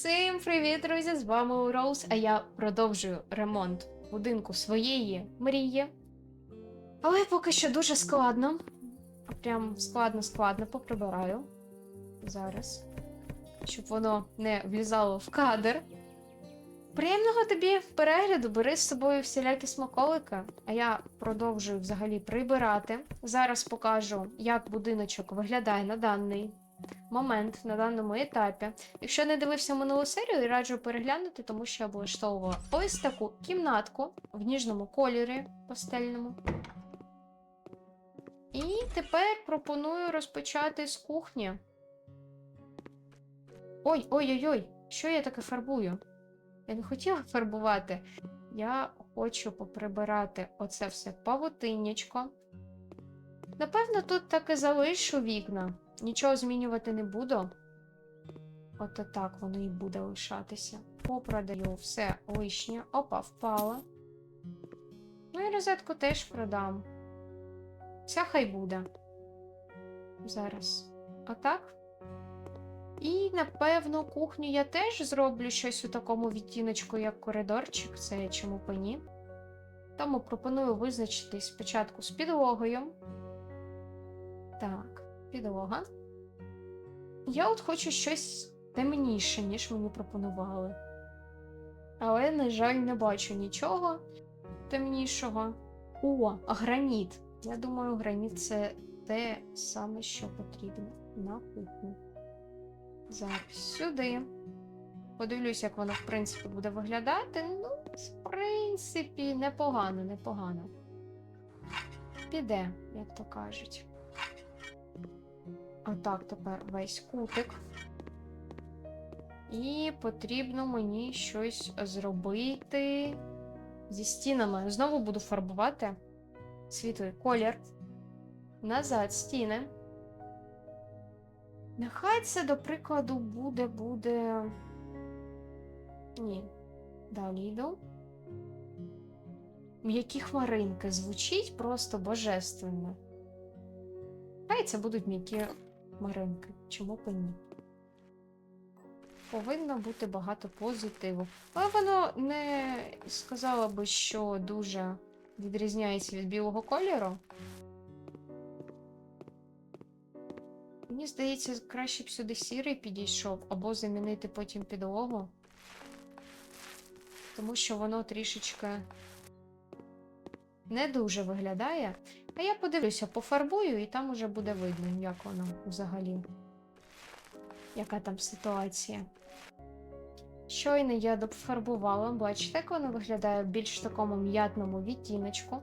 Всім привіт, друзі! З вами Роуз, а я продовжую ремонт будинку своєї мрії. Але поки що дуже складно. Прям складно-складно поприбираю. Зараз. Щоб воно не влізало в кадр. Приємного тобі перегляду, бери з собою всілякі смаколики, а я продовжую взагалі прибирати. Зараз покажу, як будиночок виглядає на даний момент, на даному етапі. Якщо не дивився минулу серію, раджу переглянути, тому що я облаштовувала ось таку кімнатку в ніжному кольорі пастельному. І тепер пропоную розпочати з кухні. Ой, ой-ой-ой, що я таке фарбую? Я не хотіла фарбувати. Я хочу поприбирати оце все павутиннячко. Напевно, тут так і залишу вікна. Нічого змінювати не буду. Ото так воно і буде лишатися. Попродаю все лишнє. Опа, впало. Ну і розетку теж продам. Ця хай буде. Зараз. Отак. І, напевно, кухню я теж зроблю щось у такому відтіночку, як коридорчик, це чому б ні. Тому пропоную визначитись спочатку з підлогою. Так, підлога. Я от хочу щось темніше, ніж мені пропонували. Але, на жаль, не бачу нічого темнішого. О, граніт. Я думаю, граніт це те саме, що потрібно на кухню. Зараз сюди. Подивлюсь, як воно, в принципі, буде виглядати. Ну, в принципі, непогано, непогано. Піде, як то кажуть. Отак тепер весь кутик. І потрібно мені щось зробити зі стінами. Знову буду фарбувати світлий колір. Назад стіни. Нехай це, до прикладу, буде, буде. Ні. Далі йду. М'які хмаринки звучить просто божественно. Хай це будуть м'які хмаринки. Чому б ні? Повинно бути багато позитиву. Але воно не сказала би, що дуже відрізняється від білого кольору. Мені здається, краще б сюди сірий підійшов, або замінити потім підлогу. Тому що воно трішечки не дуже виглядає. А я подивлюся, пофарбую, і там уже буде видно, як воно взагалі. Яка там ситуація. Щойно я дофарбувала, бачите, як воно виглядає в більш такому м'ятному відтіночку.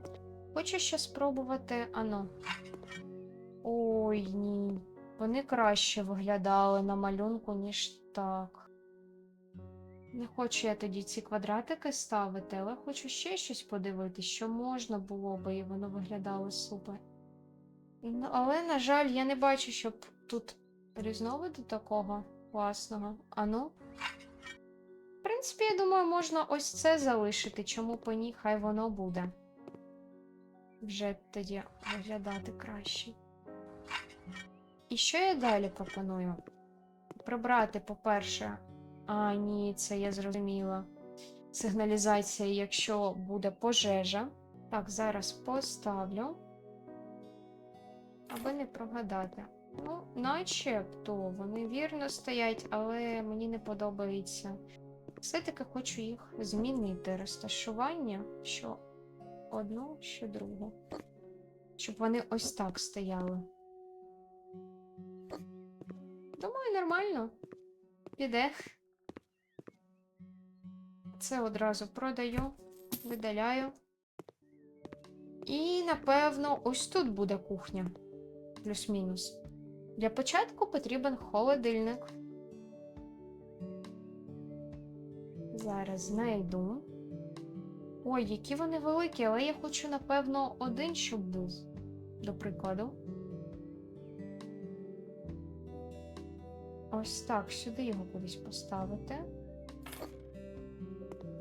Хочу ще спробувати ано. Ой, ні. Вони краще виглядали на малюнку, ніж так. Не хочу я тоді ці квадратики ставити, але хочу ще щось подивитися, що можна було би, і воно виглядало супер. Ну, але, на жаль, я не бачу, щоб тут різновиду такого класного. Ану. В принципі, я думаю, можна ось це залишити, чому по ні, хай воно буде. Вже тоді виглядати краще. І що я далі пропоную? Прибрати, по-перше, а, ні, це я зрозуміла. Сигналізація, якщо буде пожежа. Так, зараз поставлю. Аби не прогадати. Ну, начебто, вони вірно стоять, але мені не подобається. Все-таки хочу їх змінити. Розташування, що одну, що другу. Щоб вони ось так стояли. Думаю, нормально. Піде. Це одразу продаю, видаляю. І, напевно, ось тут буде кухня. Плюс-мінус. Для початку потрібен холодильник. Зараз знайду. Ой, які вони великі, але я хочу, напевно, один, щоб був, до прикладу. Ось так, сюди його кудись поставити.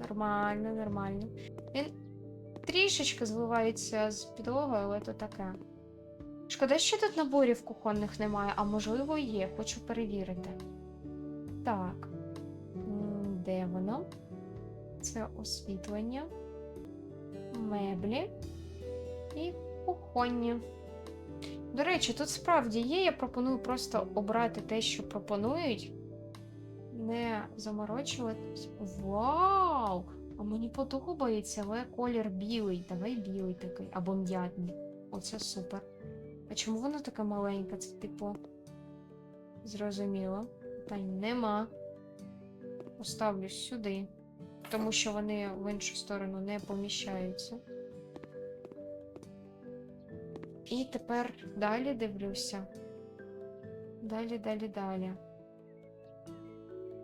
Нормально, нормально. Він трішечки зливається з підлогою, але то таке. Шкода, що тут наборів кухонних немає, а можливо є, хочу перевірити. Так. де воно? Це освітлення, меблі і кухонні. До речі, тут справді є. Я пропоную просто обрати те, що пропонують. Не заморочуватись. Вау! А мені подобається, але колір білий. Давай білий такий, або м'ятний. Оце супер. А чому воно таке маленьке? Це типу. Зрозуміло. Питань нема. Поставлю сюди. Тому що вони в іншу сторону не поміщаються. І тепер далі дивлюся. Далі, далі, далі.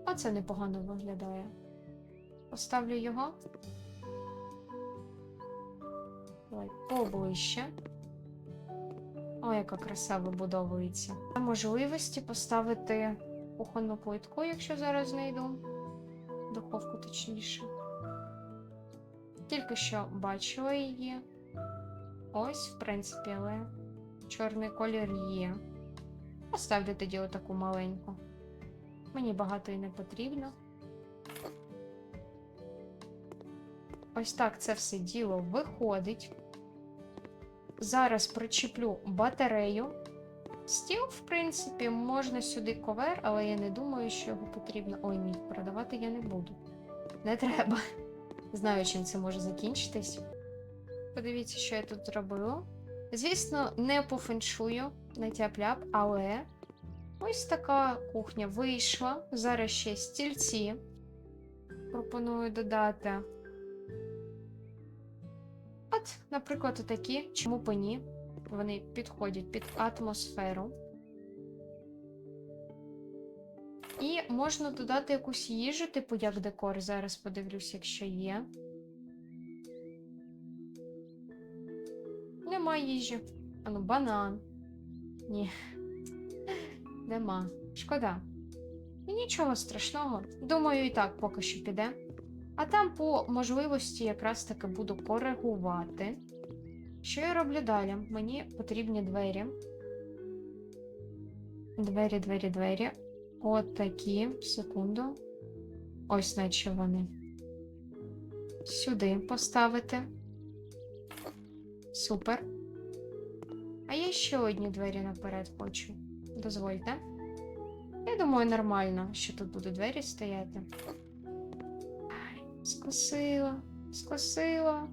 А це непогано виглядає. Поставлю його. Давай поближче. О, яка краса вибудовується. Можливості поставити кухонну плитку, якщо зараз знайду. Духовку точніше. Тільки що бачила її. Ось, в принципі, але чорний колір є. Поставлю тоді отаку маленьку. Мені багато і не потрібно. Ось так це все діло виходить. Зараз причеплю батарею. Стіл, в принципі, можна сюди ковер, але я не думаю, що його потрібно. Ой, ні, продавати я не буду. Не треба. Знаю, чим це може закінчитись. Подивіться, що я тут зробила. Звісно, не по феншую, не тяп-ляп, але ось така кухня вийшла. Зараз ще стільці. Пропоную додати. От, наприклад, отакі, чому б ні. Вони підходять під атмосферу. І можна додати якусь їжу, типу як декор. Зараз подивлюсь, якщо є. Нема їжі. А ну, банан. Ні. Нема. Шкода. І нічого страшного. Думаю, і так поки що піде. А там по можливості якраз таки буду коригувати. Що я роблю далі? Мені потрібні двері. Двері, двері, двері. От такі. Секунду. Ось наче вони. Сюди поставити. Супер. А я ще одні двері наперед хочу. Дозвольте. Я думаю, нормально, що тут будуть двері стояти. Скосила, скосила.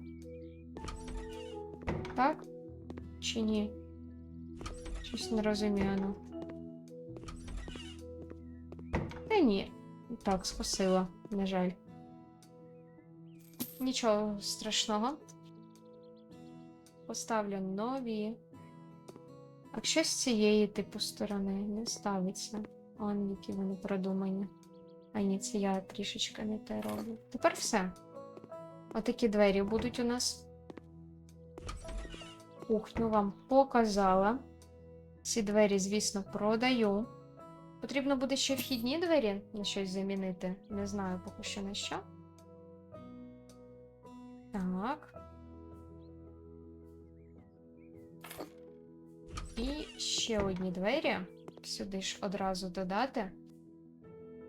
Так? Чи ні? Щось не розумію. Ну. Та ні. Так, скосила, на жаль. Нічого страшного. Поставлю нові. А якщо з цієї типу сторони не ставиться. Он, які вони продумані. А ні, це я трішечки не те роблю. Тепер все. Отакі двері будуть у нас. Кухню вам показала. Ці двері, звісно, продаю. Потрібно буде ще вхідні двері на щось замінити. Не знаю поки що на що. Так. І ще одні двері. Сюди ж одразу додати.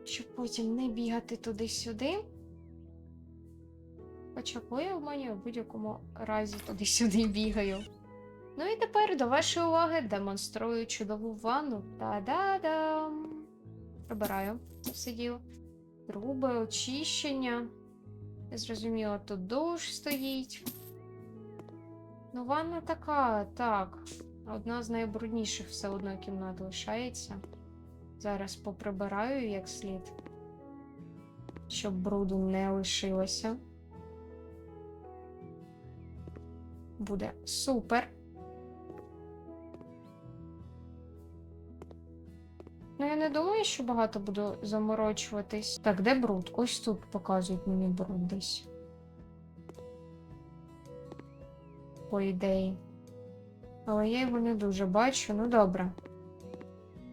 Щоб потім не бігати туди-сюди. Хоча мене в будь-якому разі туди-сюди бігаю. Ну і тепер до вашої уваги демонструю чудову ванну. Та-да-дам! Прибираю все діло. Труби, очищення. Я зрозуміла, тут душ стоїть. Ну, ванна така, так. Одна з найбрудніших все одно кімнат лишається. Зараз поприбираю як слід, щоб бруду не лишилося. Буде супер. Ну, я не думаю, що багато буду заморочуватись. Так, де бруд? Ось тут показують мені бруд десь. По ідеї. Але я його не дуже бачу. Ну добре.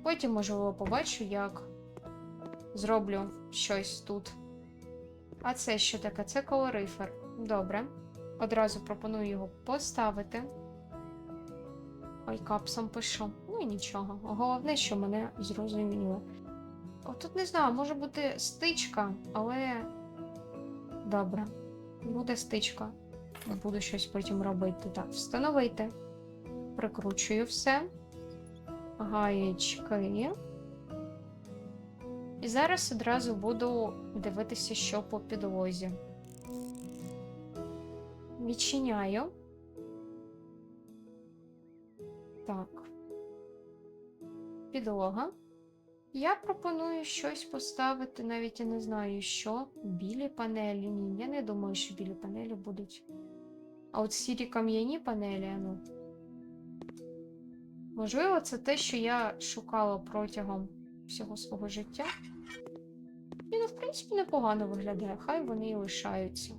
Потім, можливо, побачу, як зроблю щось тут. А це що таке? Це колорифер. Добре. Одразу пропоную його поставити. Ой, капсом пишу. Ну і нічого. Головне, що мене зрозуміло. Тут не знаю, може бути стичка, але. Добре. Буде стичка. Буду щось потім робити. Так, встановити. Прикручую все. Гаєчки. І зараз одразу буду дивитися, що по підлозі. Відчиняю. Так. Підлога. Я пропоную щось поставити, навіть я не знаю, що. Білі панелі. Ні, я не думаю, що білі панелі будуть. А от сірі кам'яні панелі, ну. Можливо, це те, що я шукала протягом всього свого життя. І, ну, в принципі, непогано виглядає, хай вони і лишаються.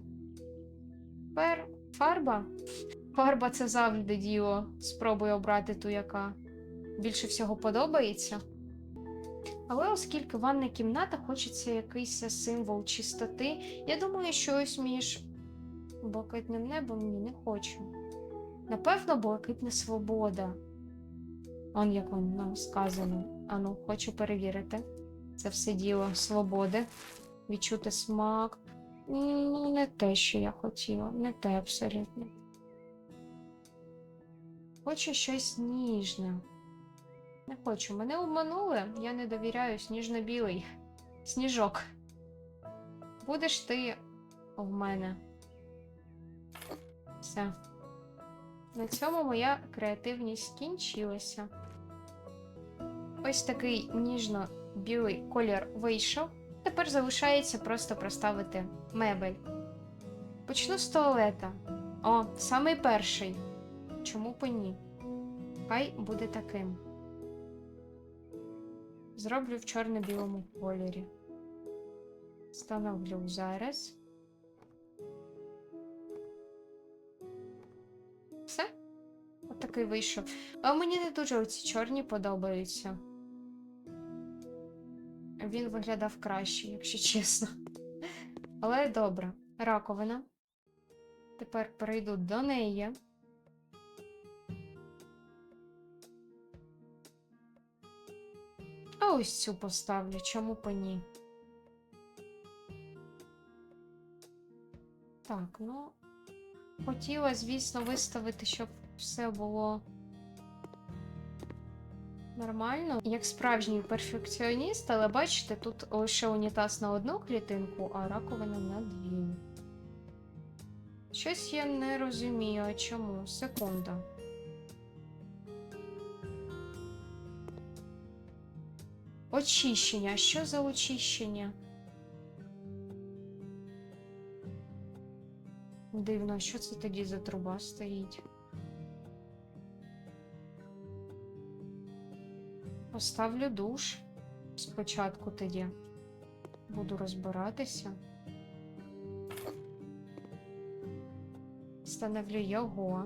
Тепер фарба. Фарба це завжди діло. Спробую обрати ту, яка більше всього подобається. Але оскільки ванна кімната, хочеться якийсь символ чистоти. Я думаю, щось між блакитним небом ні, не хочу. Напевно, блакитна свобода. Он як воно сказано. Ану, хочу перевірити. Це все діло свободи. Відчути смак. Ну, не те, що я хотіла, не те абсолютно. Хочу щось ніжне. Не хочу. Мене обманули, я не довіряю сніжно-білий. Сніжок. Будеш ти в мене. Все. На цьому моя креативність скінчилася. Ось такий ніжно-білий колір вийшов. Тепер залишається просто проставити мебель. Почну з туалета. О, самий перший. Чому і ні? Хай буде таким. Зроблю в чорно-білому кольорі. Встановлю зараз. Все? Отакий вийшов. А мені не дуже оці чорні подобаються. Він виглядав краще, якщо чесно. Але добре. Раковина. Тепер перейду до неї. А ось цю поставлю, чому по ні? Так, ну. Хотіла, звісно, виставити, щоб все було нормально. Як справжній перфекціоніст, але бачите, тут лише унітаз на одну клітинку, а раковина на дві. Щось я не розумію, а чому? Секунда. Очищення. Що за очищення? Дивно, що це тоді за труба стоїть? Поставлю душ спочатку тоді. Буду розбиратися. Встановлю його.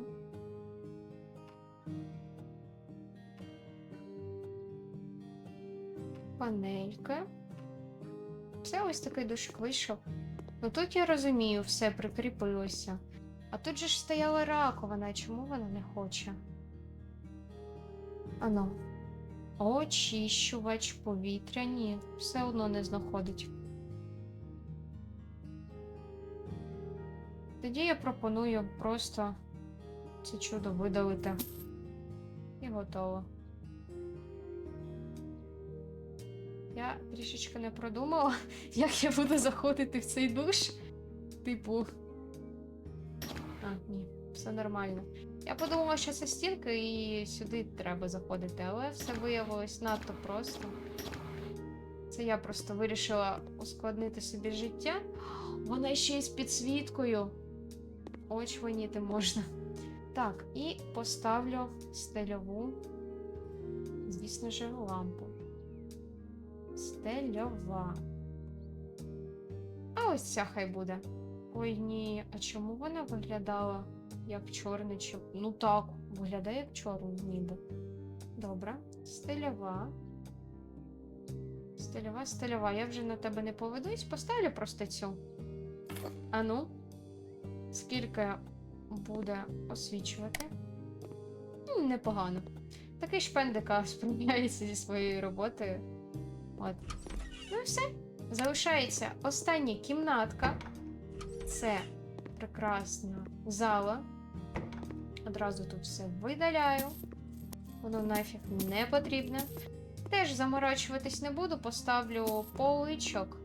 Панелька. Це ось такий душик вийшов. Ну тут я розумію, все прикріпилося. А тут же ж стояла раковина, чому вона не хоче? Ано. Очищувач повітря, ні, все одно не знаходить. Тоді я пропоную просто це чудо видалити. І готово. Я трішечки не продумала, як я буду заходити в цей душ. Типу. А, ні, все нормально. Я подумала, що це стінка і сюди треба заходити, але все виявилось надто просто. Це я просто вирішила ускладнити собі життя. Вона ще й з підсвіткою. Очвоніти можна. Так, і поставлю стельову, звісно ж, лампу. Стельова. А ось ця хай буде. Ой ні, а чому вона виглядала як чорний чоп? Ну так, виглядає як чорний ніби. Добре. Стельова. Стельова, стельова. Я вже на тебе не поведусь, поставлю просто цю. Ану. Скільки буде освічувати? Ну, непогано. Такий шпендика справляється зі своєю роботою. От. Ну і все. Залишається остання кімнатка. Це прекрасна зала. Одразу тут все видаляю. Воно нафіг не потрібне. Теж заморачуватись не буду, поставлю поличок.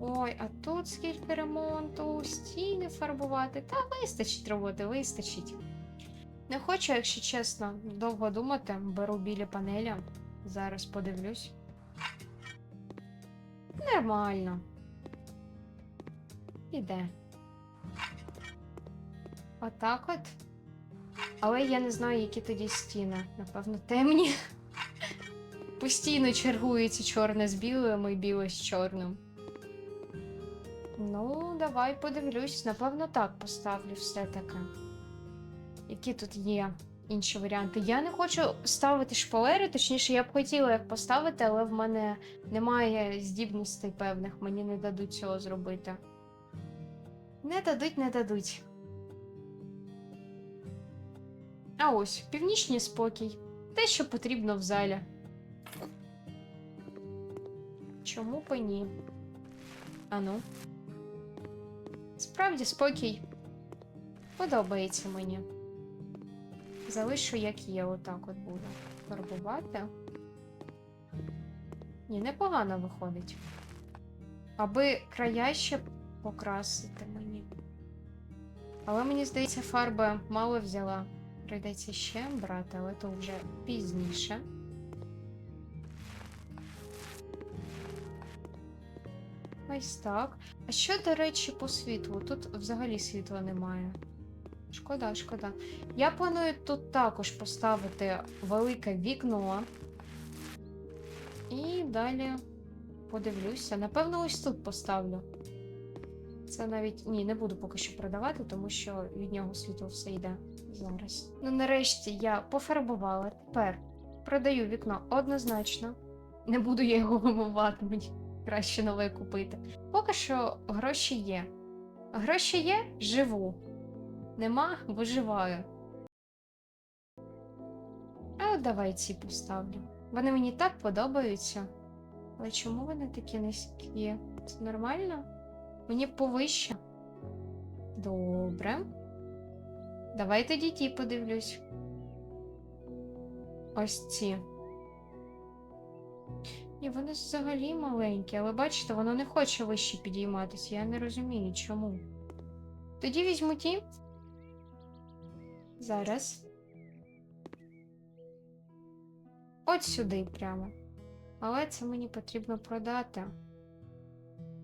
Ой, а тут скільки ремонту, стіни фарбувати. Та вистачить роботи, вистачить. Не хочу, якщо чесно, довго думати. Беру білі панелі. Зараз подивлюсь. Нормально. Іде. Отак от. Але я не знаю, які тоді стіни. Напевно, темні. Постійно чергується чорне з білим і біле з чорним. Ну, давай подивлюсь. Напевно, так поставлю все-таки. Які тут є інші варіанти? Я не хочу ставити шпалери, точніше, я б хотіла їх поставити, але в мене немає здібностей певних, мені не дадуть цього зробити. Не дадуть, не дадуть. А ось північний спокій. Те, що потрібно в залі. Чому б ні? Ану. Справді спокій. Подобається мені. Залишу, як є, отак от буду. Фарбувати. Ні, непогано виходить. Аби края ще покрасити мені. Але мені здається, фарби мало взяла. Прийдеться ще брати, але то вже пізніше. Ось так. А що, до речі, по світлу? Тут взагалі світла немає. Шкода, шкода. Я планую тут також поставити велике вікно. І далі подивлюся. Напевно, ось тут поставлю. Це навіть. Ні, не буду поки що продавати, тому що від нього світло все йде зараз. Ну, нарешті я пофарбувала. Тепер продаю вікно однозначно. Не буду я його вимивати, мені краще нове купити. Поки що гроші є. Гроші є, живу. Нема, виживаю. А от давай ці поставлю. Вони мені так подобаються. Але чому вони такі низькі? Це нормально? Мені повище. Добре. Давай тоді ті подивлюсь. Ось ці. Ні, вони взагалі маленькі, але бачите, воно не хоче вище підійматися. Я не розумію, чому. Тоді візьму ті. Зараз. От сюди прямо. Але це мені потрібно продати.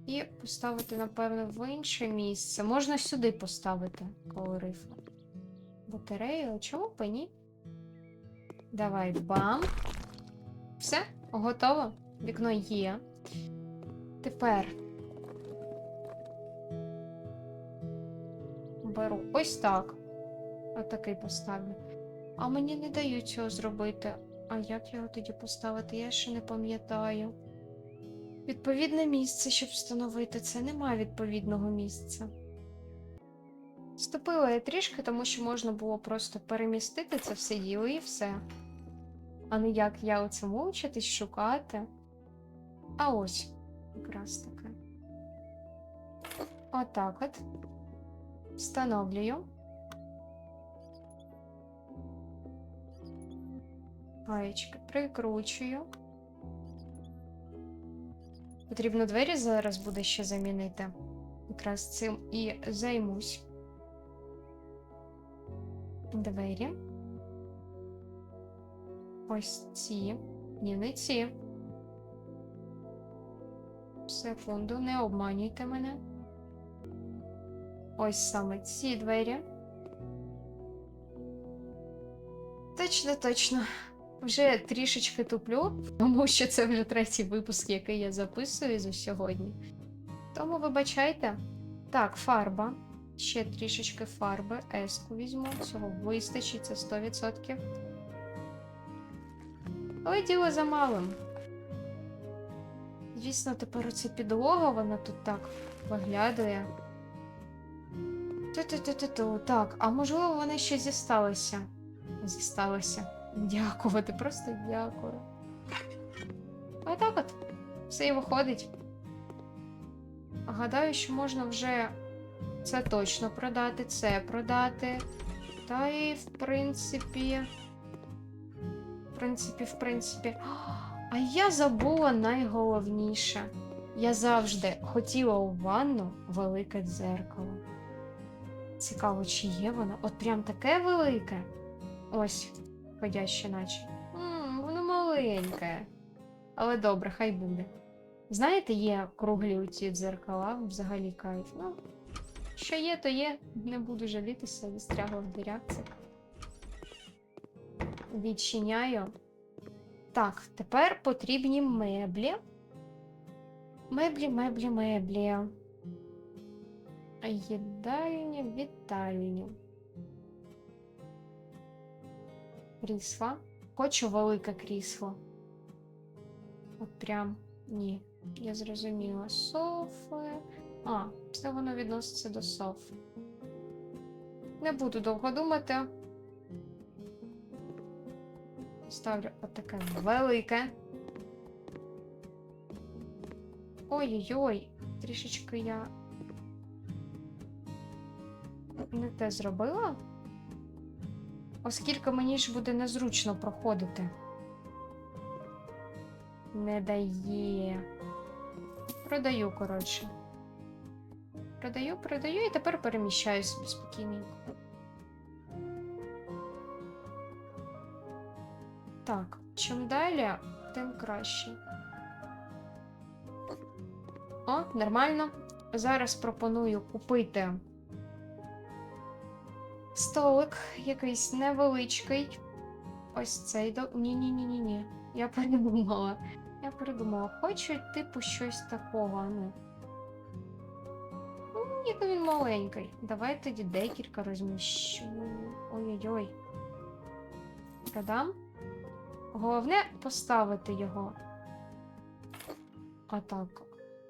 І поставити, напевно, в інше місце. Можна сюди поставити колорифи. Батарею, чому б ні? Давай бам. Все, готово. Вікно є. Тепер беру ось так. Отакий поставлю. А мені не дають цього зробити. А як його тоді поставити? Я ще не пам'ятаю. Відповідне місце, щоб встановити це, немає відповідного місця. Ступила я трішки, тому що можна було просто перемістити це все діло і все. А не як я оце мучитись, шукати. А ось якраз таке. Отак от. Встановлюю. Гаєчки прикручую. Потрібно двері зараз буде ще замінити. Якраз цим і займусь. Двері. Ось ці. Ні, не ці. Секунду, не обманюйте мене. Ось саме ці двері. Точно, точно. Вже трішечки туплю, тому що це вже третій випуск, який я записую за сьогодні. Тому вибачайте. Так, фарба. Ще трішечки фарби. Еску візьму. Цього вистачить, це 100%. Але діло за малим. Звісно, тепер оця підлога, вона тут так виглядає. Ту-ту-ту-ту-ту. Так, а можливо, вони ще зісталися. Зісталися. Дякувати, просто дякую. А так от. Все і виходить. Гадаю, що можна вже це точно продати, це продати. Та і в принципі. В принципі, в принципі. А я забула найголовніше. Я завжди хотіла у ванну велике дзеркало. Цікаво, чи є воно? От прям таке велике. Ось, ходяще наче. М, воно маленьке. Але добре, хай буде. Знаєте, є круглі оці дзеркала, взагалі кайф. Ну, що є, то є. Не буду жалітися, застрягла в дирях. Відчиняю. Так, тепер потрібні меблі. Меблі, меблі, меблі. Їдальня, вітальня. Крісла. Хочу велике крісло. От прям ні. Я зрозуміла. Софи. А, все воно відноситься до соф. Не буду довго думати. Ставлю отаке велике. Ой-ой-ой, трішечки я не те зробила. Оскільки мені ж буде незручно проходити. Не дає. Продаю, коротше. Продаю, продаю і тепер переміщаю собі спокійненько. Так, чим далі, тим краще. О, нормально. Зараз пропоную купити столик якийсь невеличкий. Ось цей. Ні-ні-ні-ні-ні. Я передумала. Я передумала. Хочу, типу, щось такого, ну. Ну, Ніби він маленький. Давай тоді декілька розміщу. Ой-ой-ой. Продам. Головне поставити його. Отак.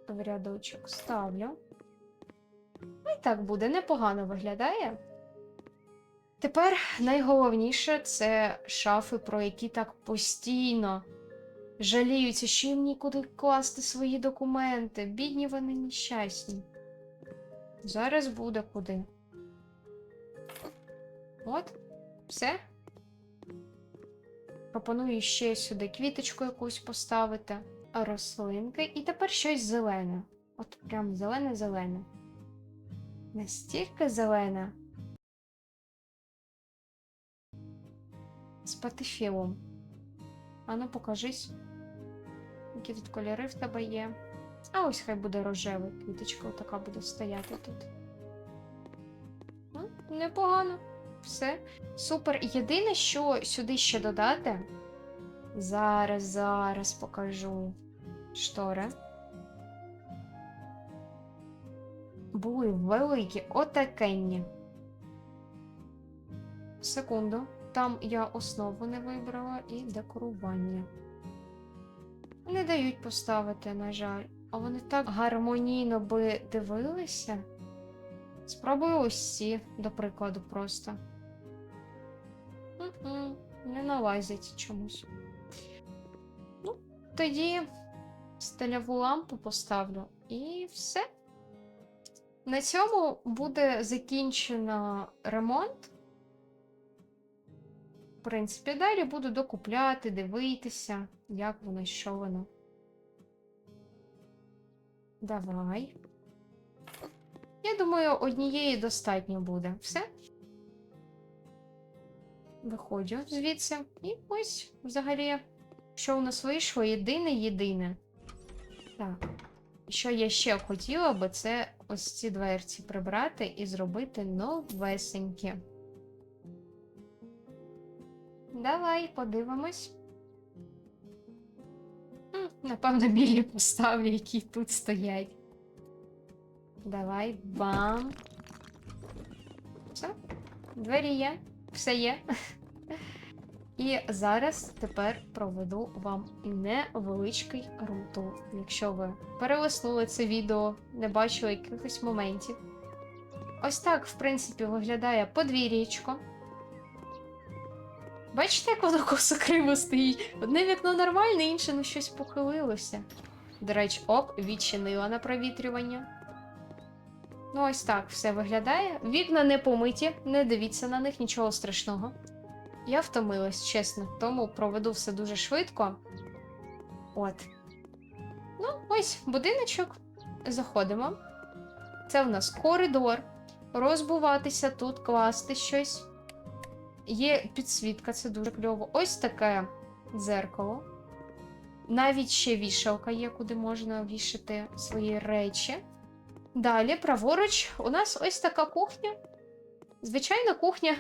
В рядочок ставлю. Ну і так буде, непогано виглядає. Тепер найголовніше це шафи, про які так постійно жаліються, що їм нікуди класти свої документи. Бідні вони нещасні. Зараз буде куди. От, все. Пропоную ще сюди квіточку якусь поставити, рослинки, і тепер щось зелене. От прям зелене-зелене. Настільки зелене. З патифілом. Ану, покажись. Які тут кольори в тебе є. А ось хай буде рожевий. Квіточка така буде стояти тут. Ну, непогано. Все. Супер. Єдине, що сюди ще додати. Зараз, зараз покажу. Штори. Були великі, отакенні. Секунду. Там я основу не вибрала і декорування. Не дають поставити, на жаль. А вони так гармонійно би дивилися. Спробую ось ці, до прикладу, просто. М-м, Не налазять чомусь. Ну, тоді стильову лампу поставлю і все. На цьому буде закінчено ремонт. В принципі, далі буду докупляти, дивитися, як воно, що воно. Давай. Я думаю, однієї достатньо буде. Все. Виходжу звідси. І ось, взагалі, що у нас вийшло, єдине-єдине. Так. Що я ще хотіла би, це ось ці дверці прибрати і зробити новесенькі. Давай подивимось. Напевно, білі поставлю, які тут стоять. Давай, бам. Все, двері є, все є. І зараз тепер проведу вам невеличкий руту. Якщо ви перелиснули це відео, не бачили якихось моментів. Ось так, в принципі, виглядає подвір'ячко. Бачите, як воно косо криво стоїть? Одне вікно нормальне, інше ну щось похилилося. До речі, оп, відчинила на провітрювання. Ну, ось так все виглядає. Вікна не помиті, не дивіться на них, нічого страшного. Я втомилась, чесно, тому проведу все дуже швидко. От. Ну, ось будиночок. Заходимо. Це в нас коридор. Розбуватися тут, класти щось. Є підсвітка, це дуже кльово. Ось таке дзеркало. Навіть ще вішалка є, куди можна вішати свої речі. Далі, праворуч, у нас ось така кухня. Звичайна кухня,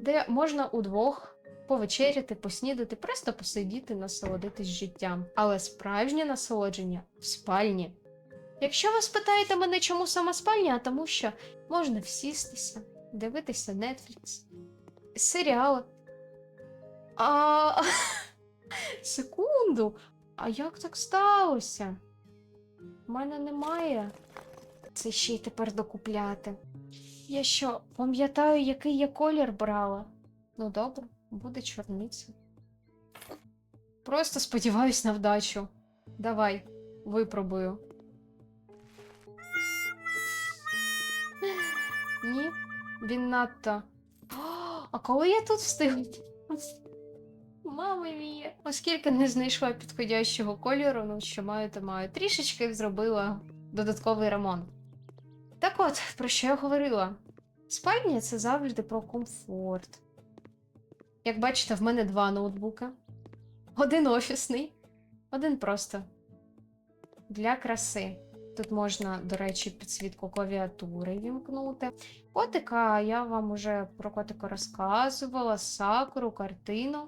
де можна удвох повечеряти, поснідати, просто посидіти, насолодитись життям. Але справжнє насолодження в спальні. Якщо ви спитаєте мене, чому саме спальня, а тому що можна всістися, дивитися Netflix, серіали. А... Секунду. А як так сталося? У мене немає. Це ще й тепер докупляти. Я що, пам'ятаю, який я колір брала? Ну добре, буде чорниця. Просто сподіваюсь на вдачу. Давай, випробую. Ні, він надто. А коли я тут встигла? Мама мія. Оскільки не знайшла підходящого кольору, ну що маю, то маю. Трішечки зробила додатковий ремонт. Так от, про що я говорила? Спальня це завжди про комфорт. Як бачите, в мене два ноутбуки. Один офісний, один просто для краси. Тут можна, до речі, підсвітку клавіатури вімкнути. Котика я вам уже про котика розказувала, сакуру, картину.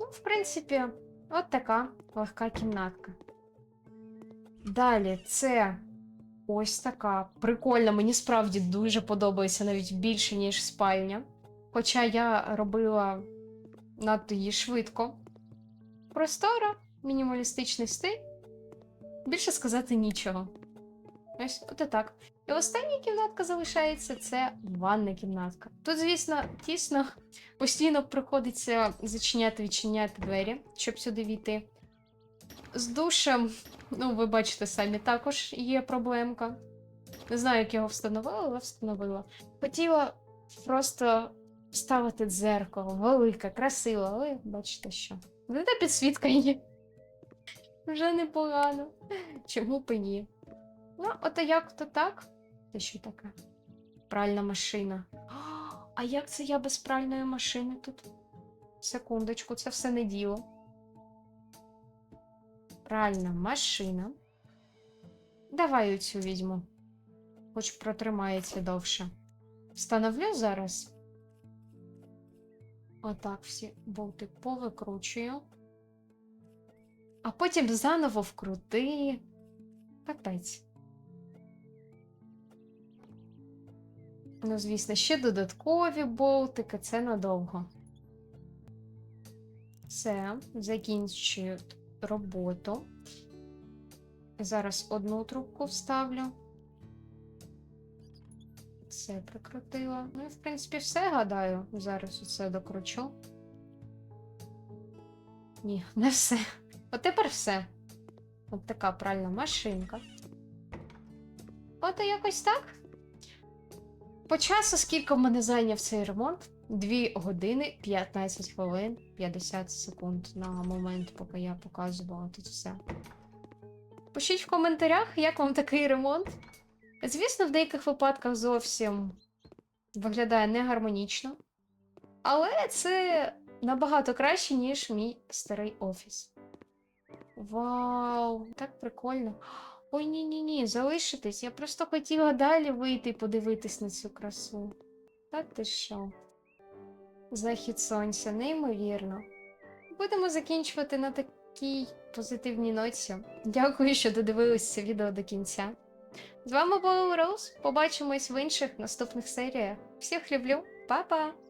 Ну, в принципі, от така легка кімнатка. Далі це ось така. Прикольна, мені справді дуже подобається навіть більше, ніж спальня. Хоча я робила надто її швидко. Простора, мінімалістичний стиль. Більше сказати нічого. Ось от і так. І остання кімнатка залишається це ванна кімнатка. Тут, звісно, тісно, постійно приходиться зачиняти відчиняти двері, щоб сюди війти. З душем, ну, ви бачите самі, також є проблемка. Не знаю, як його встановила, але встановила. Хотіла просто ставити дзеркало, велике, красиве, але бачите що. Зате підсвітка є. Вже непогано. Чому б і ні? Ну, ото як то так. Це що таке? Пральна машина. А як це я без пральної машини тут? Секундочку, це все не діло. Пральна машина. Давай оцю візьму. Хоч протримається довше. Встановлю зараз. Отак всі болти повикручую. А потім заново вкрути. Капець. Ну, звісно, ще додаткові болтики, це надовго. Все, закінчую роботу. Зараз одну трубку вставлю. Це прикрутила. Ну і, в принципі, все гадаю. Зараз оце докручу. Ні, не все. От тепер все. От така пральна машинка. От і якось так. По часу, скільки в мене зайняв цей ремонт? 2 години 15 хвилин 50 секунд на момент, поки я показувала тут все. Пишіть в коментарях, як вам такий ремонт. Звісно, в деяких випадках зовсім виглядає негармонічно. Але це набагато краще, ніж мій старий офіс. Вау, так прикольно. Ой, ні, ні, ні, залишитись. Я просто хотіла далі вийти і подивитись на цю красу. Та ти що? Захід сонця, неймовірно. Будемо закінчувати на такій позитивній ноті. Дякую, що додивились це відео до кінця. З вами була Роуз. Побачимось в інших наступних серіях. Всіх люблю, па-па!